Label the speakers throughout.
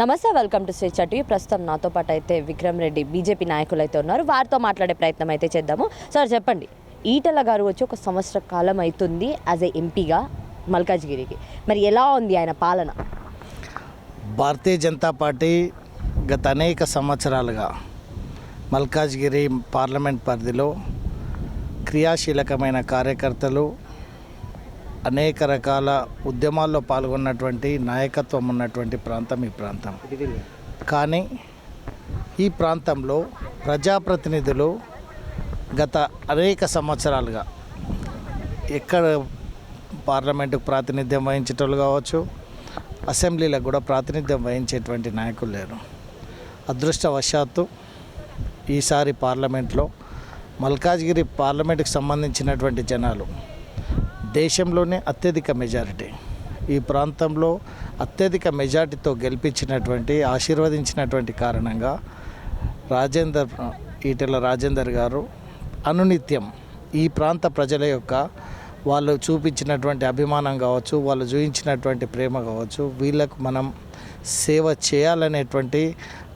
Speaker 1: నమస్తే welcome to స్వేచ్ఛ TV. ప్రస్తుతం నాతో పాటు అయితే విక్రమ్ రెడ్డి బీజేపీ నాయకులు అయితే ఉన్నారు. వారితో మాట్లాడే ప్రయత్నం అయితే చేద్దాము. సార్ చెప్పండి. ఈటల గారు వచ్చి ఒక సంవత్సర కాలం అవుతుంది యాజ్ ఏ ఎంపీగా మల్కాజ్గిరికి. మరి ఎలా ఉంది ఆయన పాలన?
Speaker 2: భారతీయ జనతా పార్టీ గత అనేక సంవత్సరాలుగా మల్కాజ్గిరి పార్లమెంట్ పరిధిలో క్రియాశీలకమైన కార్యకర్తలు అనేక రకాల ఉద్యమాల్లో పాల్గొన్నటువంటి నాయకత్వం ఉన్నటువంటి ప్రాంతం ఈ ప్రాంతం. కానీ ఈ ప్రాంతంలో ప్రజాప్రతినిధులు గత అనేక సంవత్సరాలుగా ఎక్కడ పార్లమెంటుకు ప్రాతినిధ్యం వహించేటోళ్ళు కావచ్చు అసెంబ్లీలకు కూడా ప్రాతినిధ్యం వహించేటువంటి నాయకులు లేరు. అదృష్టవశాత్తు ఈసారి పార్లమెంట్లో మల్కాజ్గిరి పార్లమెంటుకు సంబంధించినటువంటి జనాలు దేశంలోనే అత్యధిక మెజారిటీ. ఈ ప్రాంతంలో అత్యధిక మెజారిటీతో గెలిపించినటువంటి ఆశీర్వదించినటువంటి కారణంగా రాజేందర్ ఈటెల రాజేందర్ గారు అనునిత్యం ఈ ప్రాంత ప్రజల యొక్క వాళ్ళు చూపించినటువంటి అభిమానం కావచ్చు వాళ్ళు చూపించినటువంటి ప్రేమ కావచ్చు వీళ్ళకు మనం సేవ చేయాలనేటువంటి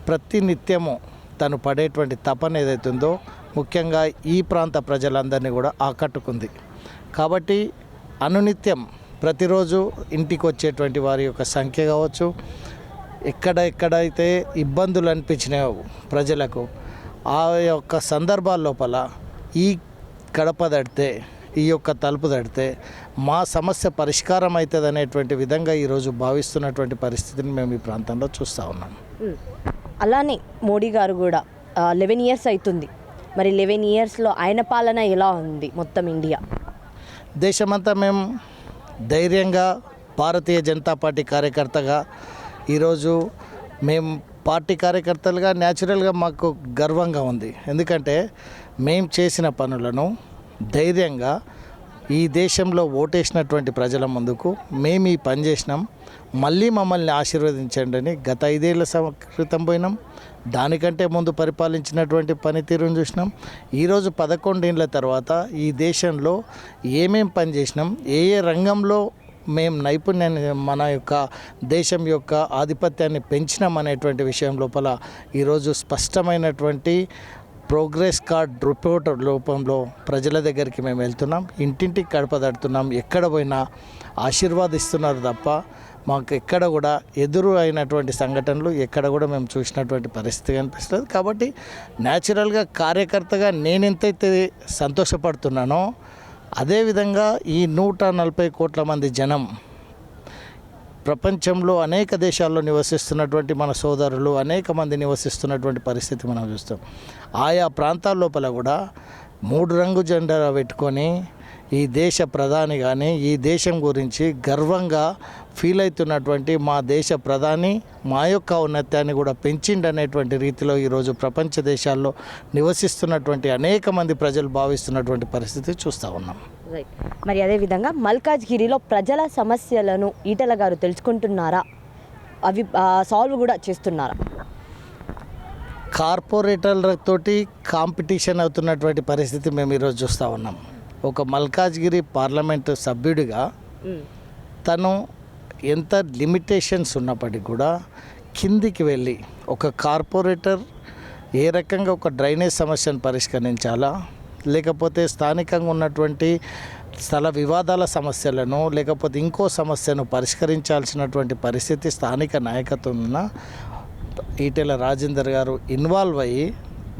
Speaker 2: ప్రతి నిత్యము తను పడేటువంటి తపన ఏదైతుందో ముఖ్యంగా ఈ ప్రాంత ప్రజలందరినీ కూడా ఆకట్టుకుంది. కాబట్టి అనునిత్యం ప్రతిరోజు ఇంటికి వచ్చేటువంటి వారి యొక్క సంఖ్య కావచ్చు ఎక్కడ ఎక్కడైతే ఇబ్బందులు అనిపించినాయో ప్రజలకు ఆ యొక్క సందర్భాల లోపల ఈ గడప దడితే ఈ యొక్క తలుపు దడితే మా సమస్య పరిష్కారం అవుతుంది అనేటువంటి విధంగా ఈరోజు భావిస్తున్నటువంటి పరిస్థితిని మేము ఈ ప్రాంతంలో చూస్తూ ఉన్నాం.
Speaker 1: అలానే మోడీ గారు కూడా లెవెన్ ఇయర్స్ అవుతుంది మరి లెవెన్ ఇయర్స్లో ఆయన పాలన ఎలా ఉంది మొత్తం ఇండియా?
Speaker 2: దేశమంతా మేము ధైర్యంగా భారతీయ జనతా పార్టీ కార్యకర్తగా ఈరోజు మేము పార్టీ కార్యకర్తలుగా న్యాచురల్గా మాకు గర్వంగా ఉంది. ఎందుకంటే మేము చేసిన పనులను ధైర్యంగా ఈ దేశంలో ఓటేసినటువంటి ప్రజల ముందుకు మేము ఈ పని చేసినాం. మళ్ళీ మమ్మల్ని ఆశీర్వదించండి అని గత ఐదేళ్ళ క్రితం పోయినాం. దానికంటే ముందు పరిపాలించినటువంటి పనితీరును చూసినాం. ఈరోజు పదకొండేళ్ళ తర్వాత ఈ దేశంలో ఏమేం పని చేసినాం? ఏ ఏ రంగంలో మేము నైపుణ్యాన్ని మన యొక్క దేశం యొక్క ఆధిపత్యాన్ని పెంచినాం అనేటువంటి విషయం లోపల ఈరోజు స్పష్టమైనటువంటి ప్రోగ్రెస్ కార్డ్ రిపోర్ట్ రూపంలో ప్రజల దగ్గరికి మేము వెళ్తున్నాం. ఇంటింటికి కడపదడుతున్నాం ఎక్కడ పోయినా ఆశీర్వాదిస్తున్నారు తప్ప మాకు ఎక్కడ కూడా ఎదురు అయినటువంటి సంఘటనలు ఎక్కడ కూడా మేము చూసినటువంటి పరిస్థితి కనిపిస్తుంది కాబట్టి న్యాచురల్గా కార్యకర్తగా నేను ఎంతైతే సంతోషపడుతున్నానో అదేవిధంగా ఈ నూట నలభై కోట్ల మంది జనం ప్రపంచంలో అనేక దేశాల్లో నివసిస్తున్నటువంటి మన సోదరులు అనేక మంది నివసిస్తున్నటువంటి పరిస్థితి మనం చూస్తాం. ఆయా ప్రాంతాల లోపల కూడా మూడు రంగు జెండా పెట్టుకొని ఈ దేశ ప్రధాని కానీ ఈ దేశం గురించి గర్వంగా ఫీల్ అవుతున్నటువంటి మా దేశ ప్రధాని మా యొక్క ఔన్నత్యాన్ని కూడా పెంచిండనేటువంటి రీతిలో ఈరోజు ప్రపంచ దేశాల్లో నివసిస్తున్నటువంటి అనేక మంది ప్రజలు భావిస్తున్నటువంటి పరిస్థితి చూస్తూ ఉన్నాం.
Speaker 1: రైట్ మరి అదేవిధంగా మల్కాజ్గిరిలో ప్రజల సమస్యలను ఈటల గారు తెలుసుకుంటున్నారా? అవి సాల్వ్ కూడా చేస్తున్నారా?
Speaker 2: కార్పొరేటర్లతోటి కాంపిటీషన్ అవుతున్నటువంటి పరిస్థితి మేము ఈరోజు చూస్తూ ఉన్నాం. ఒక మల్కాజ్గిరి పార్లమెంటు సభ్యుడిగా తను ఎంత లిమిటేషన్స్ ఉన్నప్పటికీ కూడా కిందికి వెళ్ళి ఒక కార్పొరేటర్ ఏ రకంగా ఒక డ్రైనేజ్ సమస్యను పరిష్కరించాలా లేకపోతే స్థానికంగా ఉన్నటువంటి స్థల వివాదాల సమస్యలను లేకపోతే ఇంకో సమస్యను పరిష్కరించాల్సినటువంటి పరిస్థితి స్థానిక నాయకత్వం ఉన్న ఈటెల రాజేందర్ గారు ఇన్వాల్వ్ అయ్యి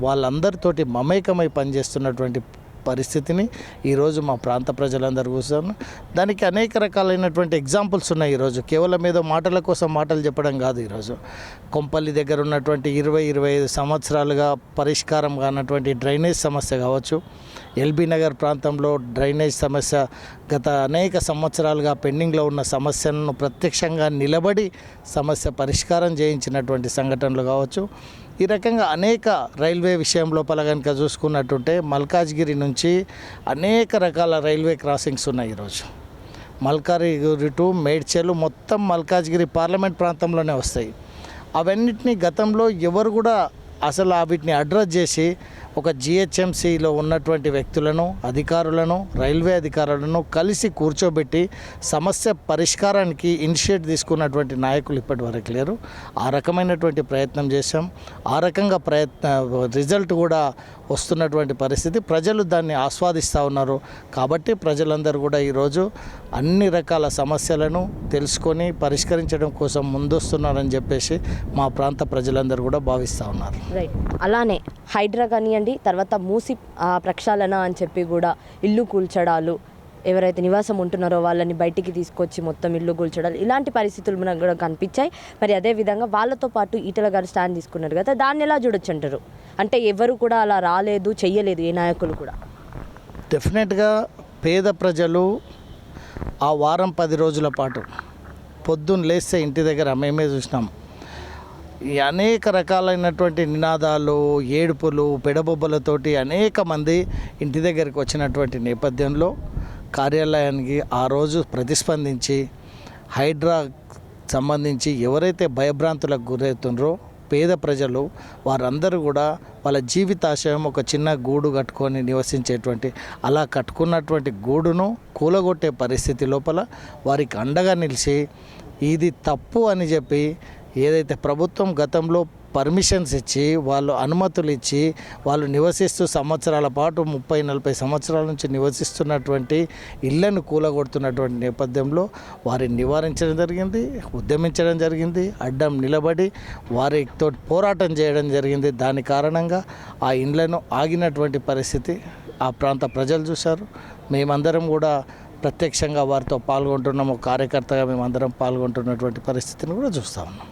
Speaker 2: వాళ్ళందరితోటి మమేకమై పనిచేస్తున్నటువంటి పరిస్థితిని ఈరోజు మా ప్రాంత ప్రజలందరూ చూస్తాను దానికి అనేక రకాలైనటువంటి ఎగ్జాంపుల్స్ ఉన్నాయి ఈరోజు. కేవలం ఏదో మాటల కోసం మాటలు చెప్పడం కాదు ఈరోజు. కొంపల్లి దగ్గర ఉన్నటువంటి ఇరవై ఇరవై ఐదు సంవత్సరాలుగా పరిష్కారం కానటువంటి డ్రైనేజ్ సమస్య కావచ్చు. ఎల్బీ నగర్ ప్రాంతంలో డ్రైనేజ్ సమస్య గత అనేక సంవత్సరాలుగా పెండింగ్లో ఉన్న సమస్యలను ప్రత్యక్షంగా నిలబడి సమస్య పరిష్కారం చేయించినటువంటి సంఘటనలు కావచ్చు. ఈ రకంగా అనేక రైల్వే విషయం లోపల కనుక చూసుకున్నట్టుంటే మల్కాజ్గిరి నుంచి అనేక రకాల రైల్వే క్రాసింగ్స్ ఉన్నాయి ఈరోజు. మల్కాజ్గిరి టు మేడ్చేలు మొత్తం మల్కాజ్గిరి పార్లమెంట్ ప్రాంతంలోనే వస్తాయి. అవన్నిటినీ గతంలో ఎవరు కూడా అసలు వీటిని అడ్రస్ చేసి ఒక జిహెచ్ఎంసీలో ఉన్నటువంటి వ్యక్తులను అధికారులను రైల్వే అధికారులను కలిసి కూర్చోబెట్టి సమస్య పరిష్కారానికి ఇనిషియేట్ తీసుకున్నటువంటి నాయకులు ఇప్పటి వరకు లేరు. ఆ రకమైనటువంటి ప్రయత్నం చేశాం. ఆ రకంగా ప్రయత్న రిజల్ట్ కూడా వస్తున్నటువంటి పరిస్థితి. ప్రజలు దాన్ని ఆస్వాదిస్తూ ఉన్నారు. కాబట్టి ప్రజలందరూ కూడా ఈరోజు అన్ని రకాల సమస్యలను తెలుసుకొని పరిష్కరించడం కోసం ముందొస్తున్నారని చెప్పేసి మా ప్రాంత ప్రజలందరూ కూడా భావిస్తూ ఉన్నారు.
Speaker 1: రైట్ అలానే హైడ్రా కానివ్వండి తర్వాత మూసి ఆ, ప్రక్షాళన అని చెప్పి కూడా ఇల్లు కూల్చడాలు ఎవరైతే నివాసం ఉంటున్నారో వాళ్ళని బయటికి తీసుకొచ్చి మొత్తం ఇల్లు కూల్చడాలు ఇలాంటి పరిస్థితులు మనకు కూడా కనిపించాయి. మరి అదే విధంగా వాళ్ళతో పాటు ఈటల గారు స్టాండ్ తీసుకున్నారు కదా దాన్ని ఎలా చూడొచ్చు అంటారు? అంటే ఎవరు కూడా అలా రాలేదు చెయ్యలేదు ఏ నాయకులు కూడా?
Speaker 2: డెఫినెట్గా పేద ప్రజలు ఆ వారం పది రోజుల పాటు పొద్దున్న లేస్తే ఇంటి దగ్గర మేమే చూసినాం? ఈ అనేక రకాలైనటువంటి నినాదాలు ఏడుపులు పెడబొబ్బలతోటి అనేక మంది ఇంటి దగ్గరికి వచ్చినటువంటి నేపథ్యంలో కార్యాలయానికి ఆ రోజు ప్రతిస్పందించి హైడ్రా సంబంధించి ఎవరైతే భయభ్రాంతులకు గురవుతుండ్రో పేద ప్రజలు వారందరూ కూడా వాళ్ళ జీవితాశయం ఒక చిన్న గూడు కట్టుకొని నివసించేటువంటి అలా కట్టుకున్నటువంటి గూడును కూలగొట్టే పరిస్థితి లోపల వారికి అండగా నిలిచి ఇది తప్పు అని చెప్పి ఏదైతే ప్రభుత్వం గతంలో పర్మిషన్స్ ఇచ్చి వాళ్ళు అనుమతులు ఇచ్చి వాళ్ళు నివసిస్తూ సంవత్సరాల పాటు ముప్పై నలభై సంవత్సరాల నుంచి నివసిస్తున్నటువంటి ఇళ్ళను కూలగొడుతున్నటువంటి నేపథ్యంలో వారిని నివారించడం జరిగింది ఉద్యమించడం జరిగింది అడ్డం నిలబడి వారితో పోరాటం చేయడం జరిగింది. దాని కారణంగా ఆ ఇండ్లను ఆగినటువంటి పరిస్థితి ఆ ప్రాంత ప్రజలు చూశారు. మేమందరం కూడా ప్రత్యక్షంగా వారితో పాల్గొంటున్నాము కార్యకర్తగా మేమందరం పాల్గొంటున్నటువంటి పరిస్థితిని కూడా చూస్తూ ఉన్నాం.